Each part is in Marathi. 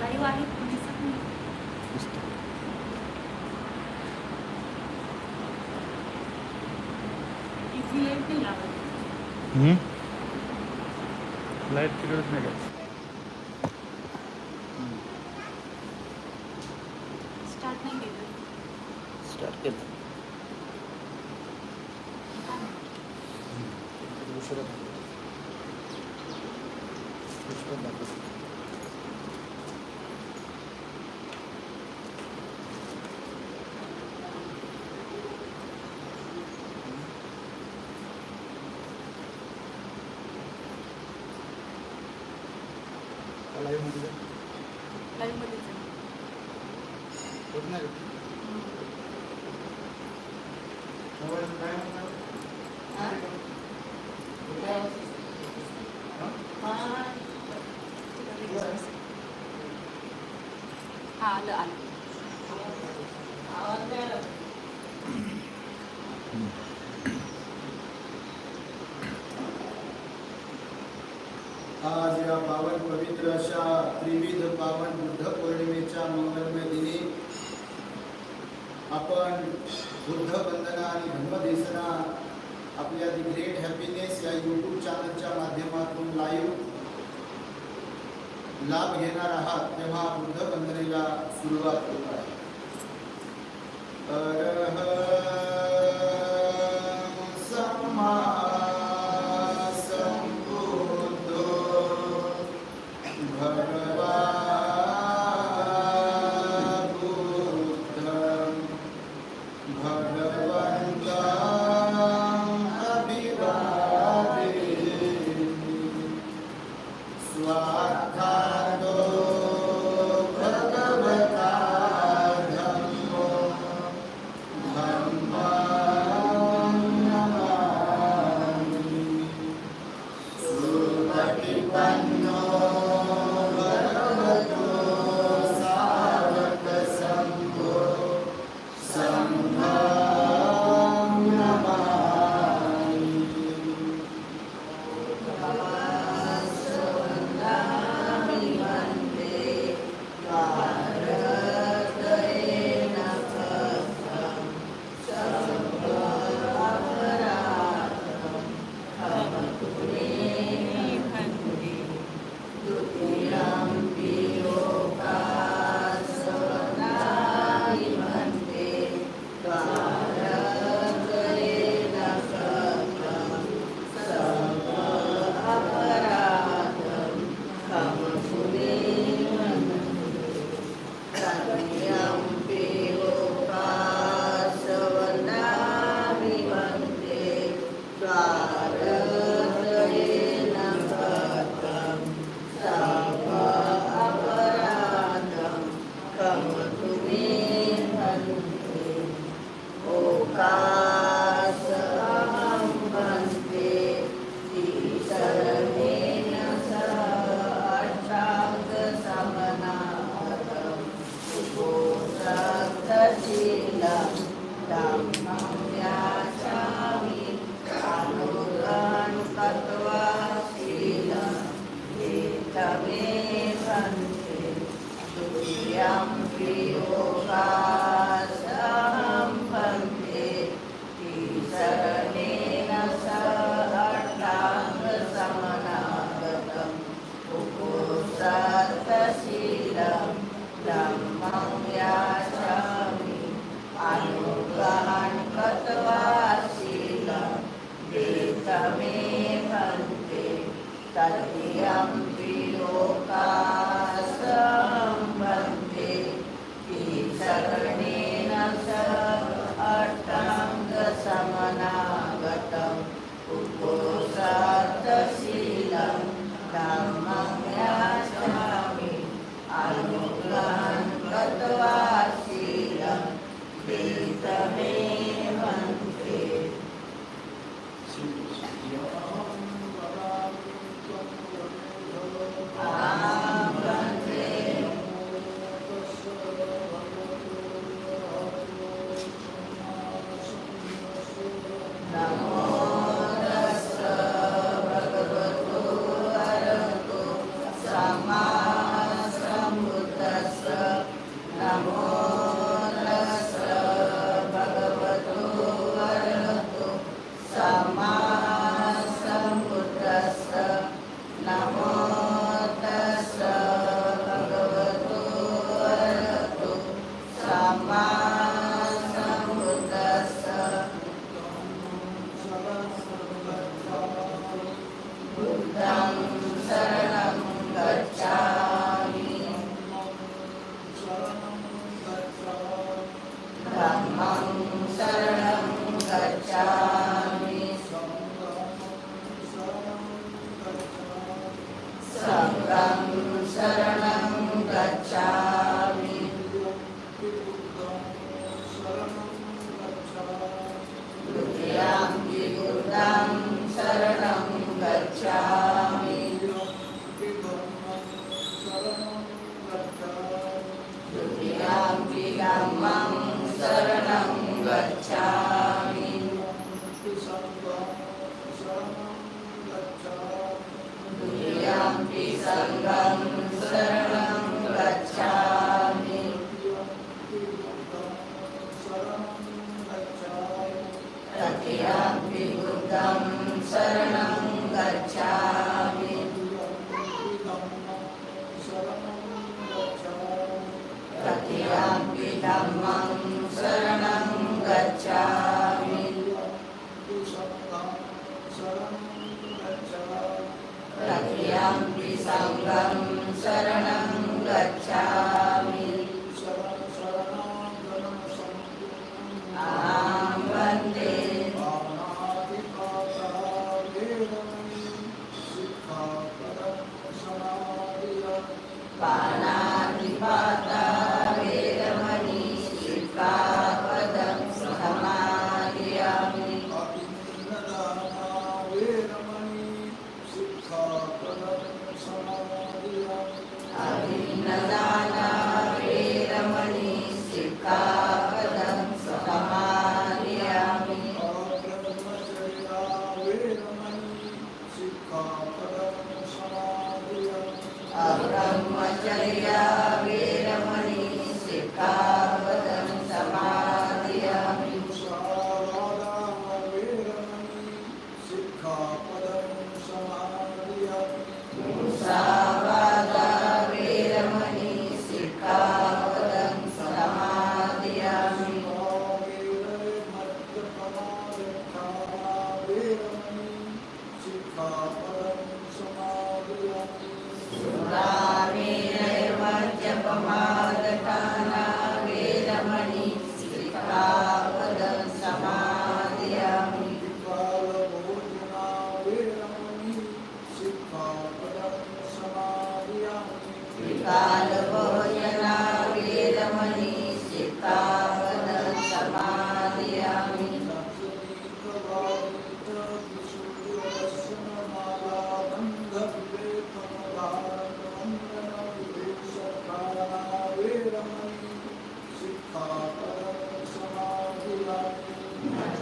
लाईव्ह आहे पण दिसत नाही इथली लाईट नाही लागत लाईट तिकडच नाही आज या पावन पवित्र अशा त्रिविध पावन बुद्ध पौर्णिमेच्या मंगलमय दिनी आपण बुद्ध आणि धम्मदेसना आपल्या दी ग्रेट हॅपीनेस या यूट्यूब चॅनलच्या माध्यमातून लाईव्ह लाभ घेणार आहात तेव्हा बुद्ध वंदनेला सुरुवात होत आहे.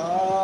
Allah.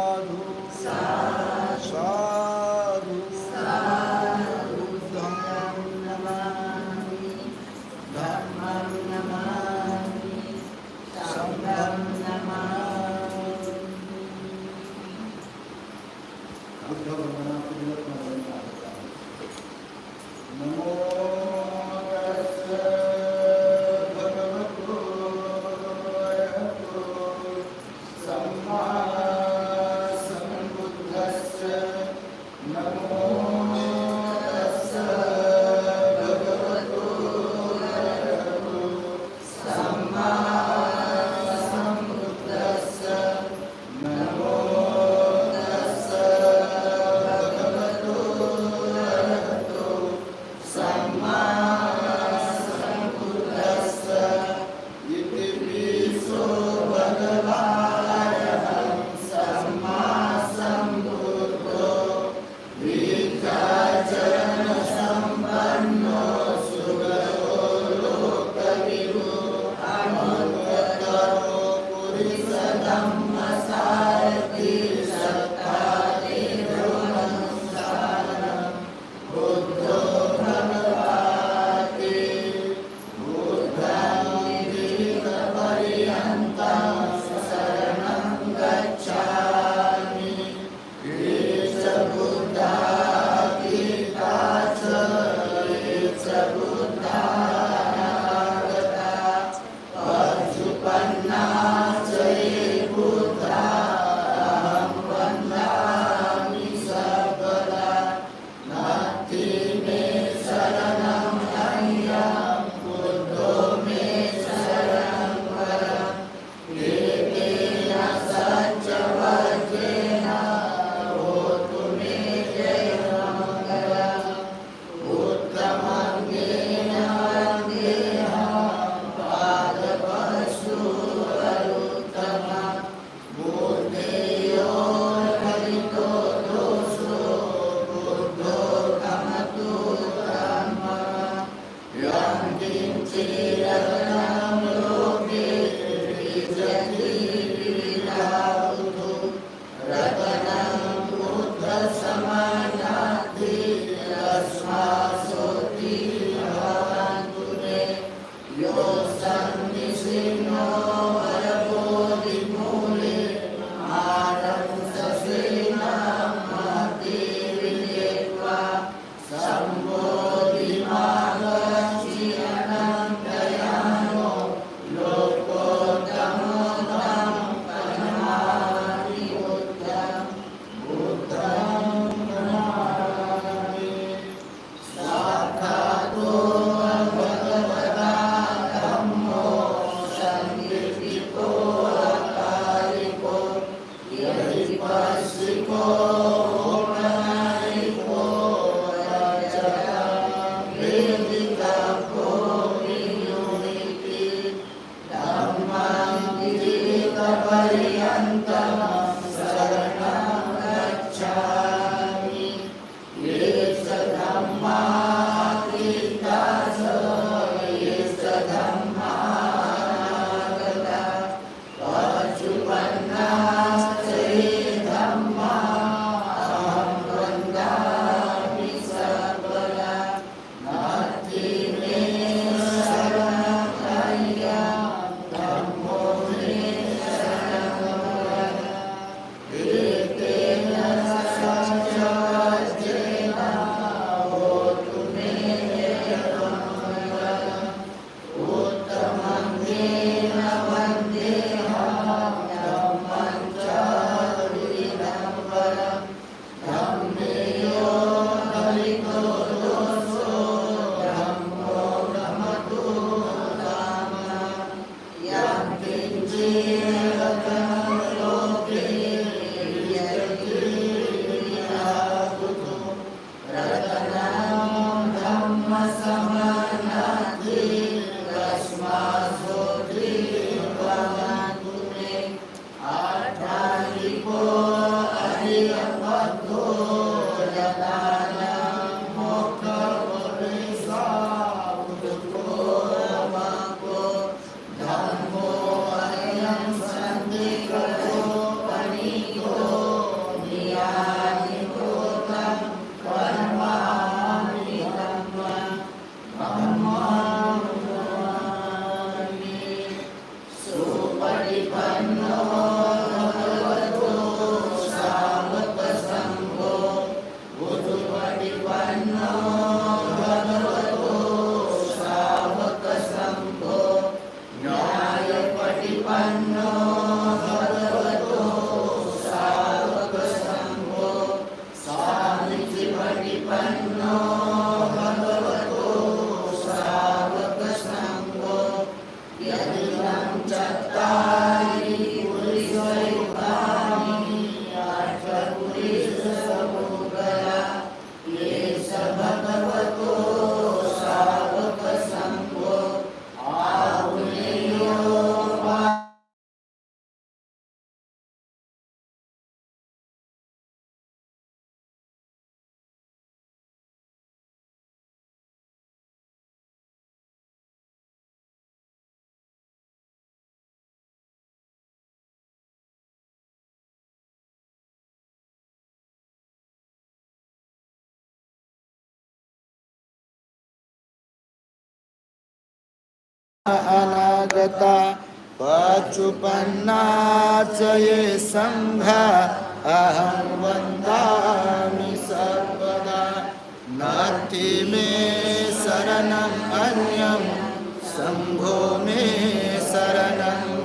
पर्यन्तम् अनागता। पशुपन्नाच ये संघ अहं वन्दामि सर्वदा। नाति मे शरणम् अन्यं शम्भो मे शरणम्।